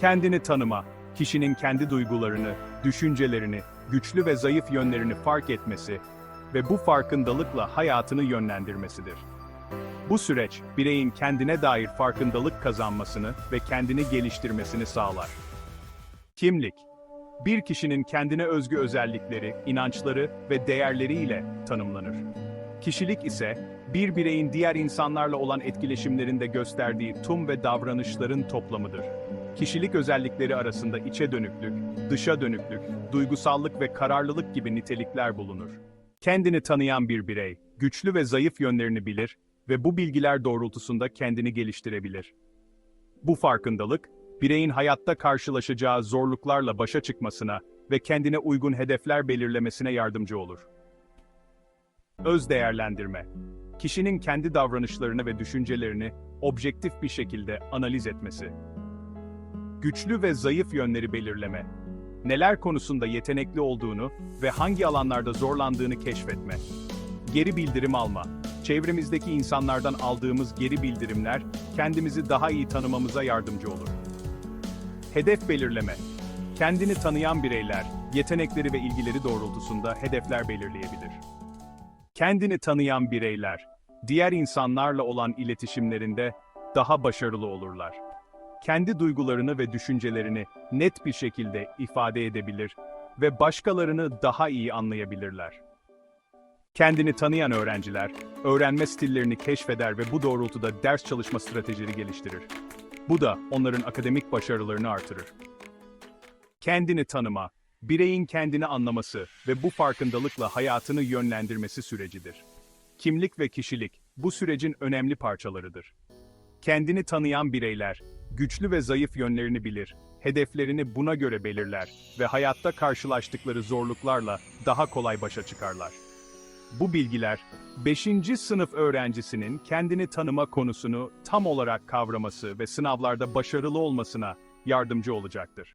Kendini tanıma, kişinin kendi duygularını, düşüncelerini, güçlü ve zayıf yönlerini fark etmesi ve bu farkındalıkla hayatını yönlendirmesidir. Bu süreç, bireyin kendine dair farkındalık kazanmasını ve kendini geliştirmesini sağlar. Kimlik Bir kişinin kendine özgü özellikleri, inançları ve değerleriyle tanımlanır. Kişilik ise, bir bireyin diğer insanlarla olan etkileşimlerinde gösterdiği tüm ve davranışların toplamıdır. Kişilik özellikleri arasında içe dönüklük, dışa dönüklük, duygusallık ve kararlılık gibi nitelikler bulunur. Kendini tanıyan bir birey, güçlü ve zayıf yönlerini bilir ve bu bilgiler doğrultusunda kendini geliştirebilir. Bu farkındalık, bireyin hayatta karşılaşacağı zorluklarla başa çıkmasına ve kendine uygun hedefler belirlemesine yardımcı olur. Öz değerlendirme. Kişinin kendi davranışlarını ve düşüncelerini objektif bir şekilde analiz etmesi. Güçlü ve zayıf yönleri belirleme. Neler konusunda yetenekli olduğunu ve hangi alanlarda zorlandığını keşfetme. Geri bildirim alma. Çevremizdeki insanlardan aldığımız geri bildirimler kendimizi daha iyi tanımamıza yardımcı olur. Hedef belirleme. Kendini tanıyan bireyler, yetenekleri ve ilgileri doğrultusunda hedefler belirleyebilir. Kendini tanıyan bireyler, diğer insanlarla olan iletişimlerinde daha başarılı olurlar. Kendi duygularını ve düşüncelerini net bir şekilde ifade edebilir ve başkalarını daha iyi anlayabilirler. Kendini tanıyan öğrenciler, öğrenme stillerini keşfeder ve bu doğrultuda ders çalışma stratejileri geliştirir. Bu da onların akademik başarılarını artırır. Kendini tanıma, bireyin kendini anlaması ve bu farkındalıkla hayatını yönlendirmesi sürecidir. Kimlik ve kişilik bu sürecin önemli parçalarıdır. Kendini tanıyan bireyler, güçlü ve zayıf yönlerini bilir, hedeflerini buna göre belirler ve hayatta karşılaştıkları zorluklarla daha kolay başa çıkarlar. Bu bilgiler, 5. sınıf öğrencisinin kendini tanıma konusunu tam olarak kavraması ve sınavlarda başarılı olmasına yardımcı olacaktır.